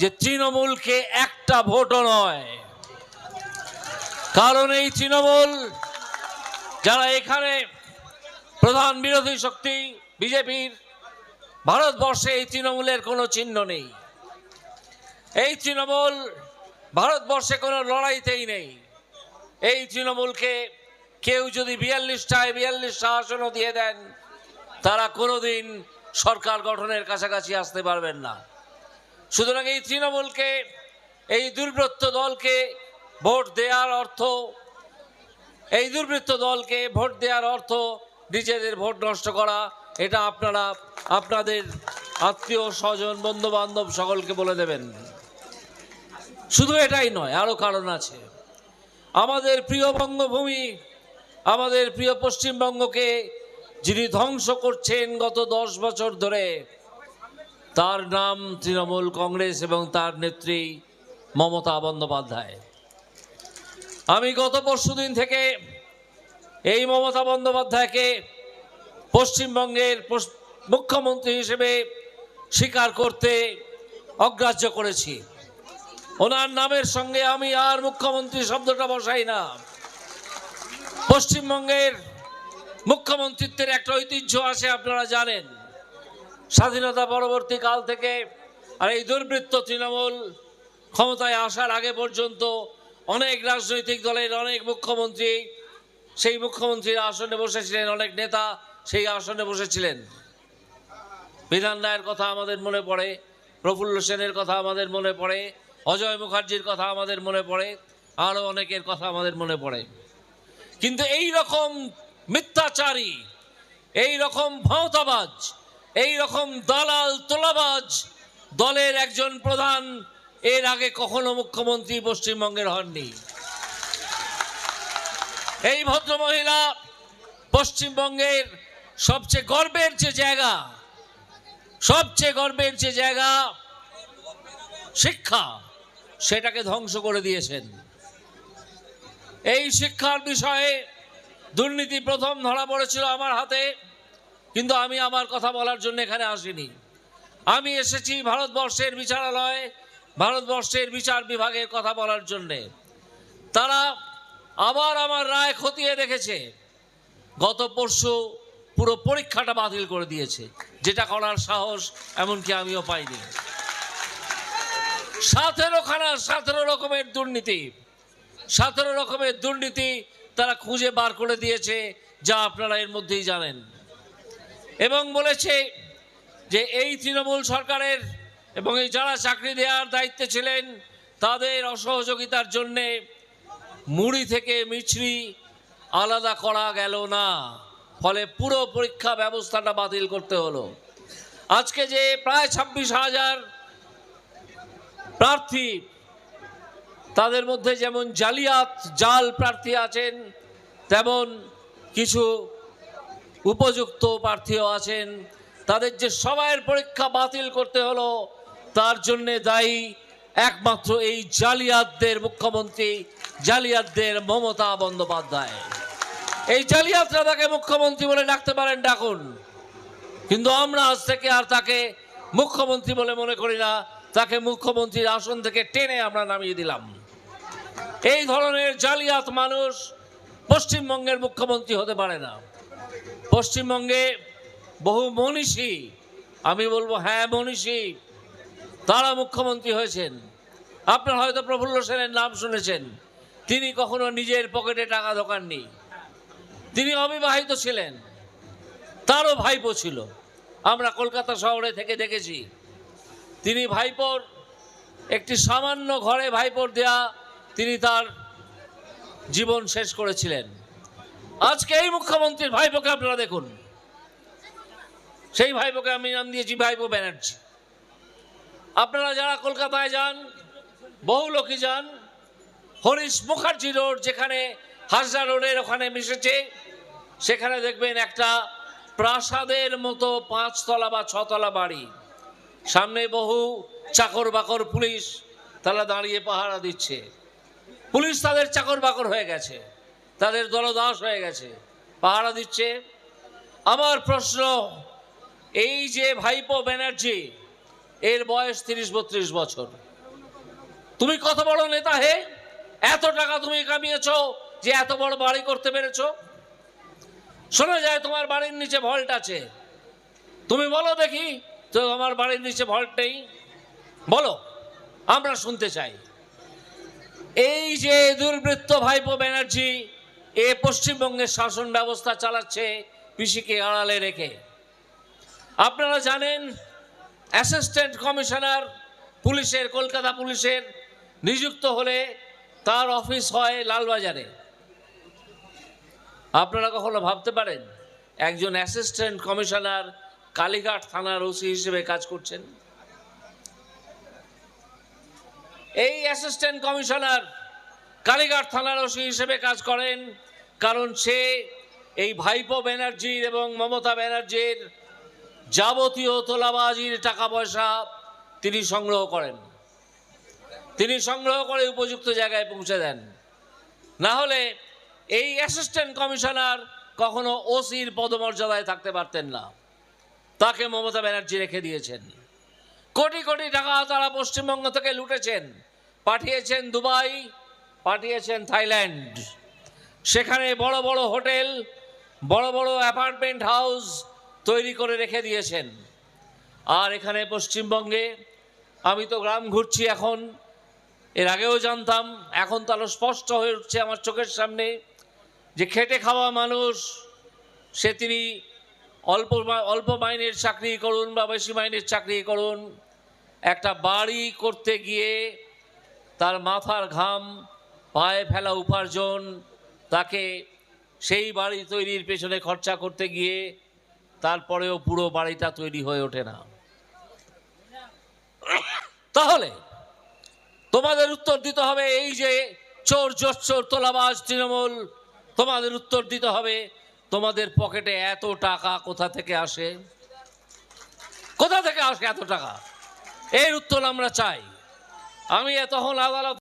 যে তৃণমূলকে একটা ভোটও নয়। কারণ এই তৃণমূল, যারা এখানে প্রধান বিরোধী শক্তি, বিজেপির, ভারতবর্ষে এই তৃণমূলের কোনো চিহ্ন নেই। এই তৃণমূল ভারতবর্ষে কোনো লড়াইতেই নেই। এই তৃণমূলকে কেউ যদি বিয়াল্লিশটায় বিয়াল্লিশটা আসনও দিয়ে দেন, তারা কোনোদিন সরকার গঠনের কাছাকাছি আসতে পারবেন না। সুতরাং এই তৃণমূলকে, এই দুর্বৃত্ত দলকে ভোট দেওয়ার অর্থ, এই দুর্বৃত্ত দলকে ভোট দেওয়ার অর্থ নিজেদের ভোট নষ্ট করা, এটা আপনারা, আপনাদের আত্মীয় স্বজন বন্ধু বান্ধব সকলকে বলে দেবেন। শুধু এটাই নয় আরও কারণ আছে। আমাদের প্রিয় বঙ্গভূমি, আমাদের প্রিয় পশ্চিমবঙ্গকে যিনি ধ্বংস করছেন গত দশ বছর ধরে তার নাম তৃণমূল কংগ্রেস এবং তার নেত্রী মমতা বন্দ্যোপাধ্যায়। আমি গত পরশুদিন থেকে এই মমতা বন্দ্যোপাধ্যায়কে পশ্চিমবঙ্গের মুখ্যমন্ত্রী হিসেবে স্বীকার করতে অগ্রাহ্য করেছি। ওনার নামের সঙ্গে আমি আর মুখ্যমন্ত্রী শব্দটা বসাই না। পশ্চিমবঙ্গের মুখ্যমন্ত্রিত্বের একটা ঐতিহ্য আছে, আপনারা জানেন। স্বাধীনতা পরবর্তী কাল থেকে আর এই দুর্বৃত্ত তৃণমূল ক্ষমতায় আসার আগে পর্যন্ত অনেক রাজনৈতিক দলের অনেক মুখ্যমন্ত্রী, সেই মুখ্যমন্ত্রীর আসনে বসেছিলেন, অনেক নেতা সেই আসনে বসেছিলেন। বিধান রায়ের কথা আমাদের মনে পড়ে, প্রফুল্ল সেনের কথা আমাদের মনে পড়ে, অজয় মুখার্জির কথা আমাদের মনে পড়ে আরও অনেকের কথা আমাদের মনে পড়ে। কিন্তু এই রকম মিথ্যাচারী, এই রকম ভাঁওতাবাজ এই রকম দালাল তোলাবাজ দলের একজন প্রধান এর আগে কখনো মুখ্যমন্ত্রী পশ্চিমবঙ্গের হননি। এই ভদ্রমহিলা পশ্চিমবঙ্গের সবচেয়ে গর্বের যে জায়গা, সবচেয়ে গর্বের যে জায়গা শিক্ষা, সেটাকে ধ্বংস করে দিয়েছেন। এই শিক্ষার বিষয়ে দুর্নীতি প্রথম ধরা পড়েছিল আমার হাতে। কিন্তু আমি আমার কথা বলার জন্য এখানে আসিনি। আমি এসেছি ভারতবর্ষের বিচারালয়, ভারতবর্ষের বিচার বিভাগের কথা বলার জন্যে। তারা আবার আমার রায় খতিয়ে দেখেছে। গত পরশু পুরো পরীক্ষাটা বাতিল করে দিয়েছে। যেটা করার সাহস এমনকি আমিও পাইনি। সতেরো খানা, সতেরো রকমের দুর্নীতি, সতেরো রকমের দুর্নীতি তারা খুঁজে বার করে দিয়েছে, যা আপনারা এর মধ্যেই জানেন। এবং বলেছে যে এই তৃণমূল সরকারের এবং এই যারা চাকরি দেওয়ার দায়িত্বে ছিলেন, তাদের অসহযোগিতার জন্যে মুড়ি থেকে মিছরি আলাদা করা গেল না। ফলে পুরো পরীক্ষা ব্যবস্থাটা বাতিল করতে হলো। আজকে যে প্রায় ছাব্বিশ হাজার প্রার্থী, তাদের মধ্যে যেমন জালিয়াত জাল প্রার্থী আছেন, তেমন কিছু উপযুক্ত প্রার্থীও আছেন। তাদের যে সবাইয়ের পরীক্ষা বাতিল করতে হলো, তার জন্যে দায়ী একমাত্র এই জালিয়াতদের মুখ্যমন্ত্রী, জালিয়াতদের মমতা বন্দ্যোপাধ্যায়। এই জালিয়াতরা তাকে মুখ্যমন্ত্রী বলে ডাকতে পারেন, ডাকুন। কিন্তু আমরা আজ থেকে আর তাকে মুখ্যমন্ত্রী বলে মনে করি না, তাকে মুখ্যমন্ত্রীর আসন থেকে টেনে আমরা নামিয়ে দিলাম। এই ধরনের জালিয়াত মানুষ পশ্চিমবঙ্গের মুখ্যমন্ত্রী হতে পারে না। পশ্চিমবঙ্গে বহু মনীষী, আমি বলব হ্যাঁ মনীষী, তারা মুখ্যমন্ত্রী হয়েছেন। আপনার হয়তো প্রফুল্ল সেনের নাম শুনেছেন। তিনি কখনো নিজের পকেটে টাকা ঢোকাননি। তিনি অবিবাহিত ছিলেন। তারও ভাইপো ছিল। আমরা কলকাতা শহরে থেকে দেখেছি। তিনি ভাইপোর, একটি সামান্য ঘরে ভাইপোর দেয়া তিনি তার জীবন শেষ করেছিলেন। আজকে এই মুখ্যমন্ত্রীর ভাইপোকে আপনারা দেখুন। সেই ভাইপোকে আমি নাম দিয়েছি ভাইপো ব্যানার্জি। আপনারা যারা কলকাতায় যান, বহু লোকই যান, হরিশ মুখার্জি রোড যেখানে হাজরা রোডের ওখানে মিশেছে, সেখানে দেখবেন একটা প্রাসাদের মতো পাঁচতলা বা ছতলা বাড়ি। সামনে বহু চাকর বাকর পুলিশ তারা দাঁড়িয়ে পাহারা দিচ্ছে। পুলিশ তাদের চাকর বাকর হয়ে গেছে। তাদের দলদাস হয়ে গেছে। পাহারা দিচ্ছে। আমার প্রশ্ন, এই যে ভাইপো ব্যানার্জি, এর বয়স তিরিশ বত্রিশ বছর। তুমি কত বড় নেতা হে, এত টাকা তুমি কামিয়েছ যে এত বড় বাড়ি করতে পেরেছ? শোনা যায় তোমার বাড়ির নিচে ভল্ট আছে। তুমি বলো দেখি, তো আমার বাড়ির নিচে ভল্ট নেই। বলো, আমরা শুনতে চাই। এই যে দুর্বৃত্ত ভাইপো ব্যানার্জি এ পশ্চিমবঙ্গের শাসন ব্যবস্থা চালাচ্ছে পিসিকে আড়ালে রেখে। আপনারা জানেন অ্যাসিস্ট্যান্ট কমিশনার পুলিশের, কলকাতা পুলিশের নিযুক্ত হলে তার অফিস হয় লালবাজারে। আপনারা কখনো ভাবতে পারেন, একজন অ্যাসিস্ট্যান্ট কমিশনার কালীঘাট থানার ওসি হিসেবে কাজ করছেন? এই অ্যাসিস্ট্যান্ট কমিশনার কালীঘাট থানার ওসি হিসেবে কাজ করেন, কারণ সে এই ভাইপো ব্যানার্জির এবং মমতা ব্যানার্জির যাবতীয় তোলাবাজির টাকা পয়সা তিনি সংগ্রহ করেন। তিনি সংগ্রহ করে উপযুক্ত জায়গায় পৌঁছে দেন। না হলে এই অ্যাসিস্ট্যান্ট কমিশনার কখনো ওসির পদমর্যাদায় থাকতে পারতেন না। তাকে মমতা ব্যানার্জি রেখে দিয়েছেন। কোটি কোটি টাকা তারা পশ্চিমবঙ্গ থেকে লুটেছেন, পাঠিয়েছেন দুবাই পাঠিয়েছেন থাইল্যান্ড। সেখানে বড় বড় হোটেল, বড় বড় অ্যাপার্টমেন্ট হাউস তৈরি করে রেখে দিয়েছেন। আর এখানে পশ্চিমবঙ্গে, আমি তো গ্রাম ঘুরছি এখন, এর আগেও জানতাম, এখন তো স্পষ্ট হয়ে উঠছে আমার চোখের সামনে, যে খেটে খাওয়া মানুষ, সে তিনি অল্প অল্প মাইনের চাকরি করুন বা বেশি মাইনের চাকরি করুন, একটা বাড়ি করতে গিয়ে তার মাথার ঘাম পায়ে ফেলা উপার্জন, তাকে সেই বাড়ি তৈরির পেছনে খরচা করতে গিয়ে তারপরেও পুরো বাড়িটা তৈরি হয়ে ওঠে না। তাহলে তোমাদের উত্তর দিতে হবে এই যে চোর জোচ্চোর তোলাবাজ তৃণমূল, তোমাদের উত্তর দিতে হবে তোমাদের পকেটে এত টাকা কোথা থেকে আসে? কোথা থেকে আসে এত টাকা? এর উত্তর আমরা চাই। আমি এতক্ষণ আদালত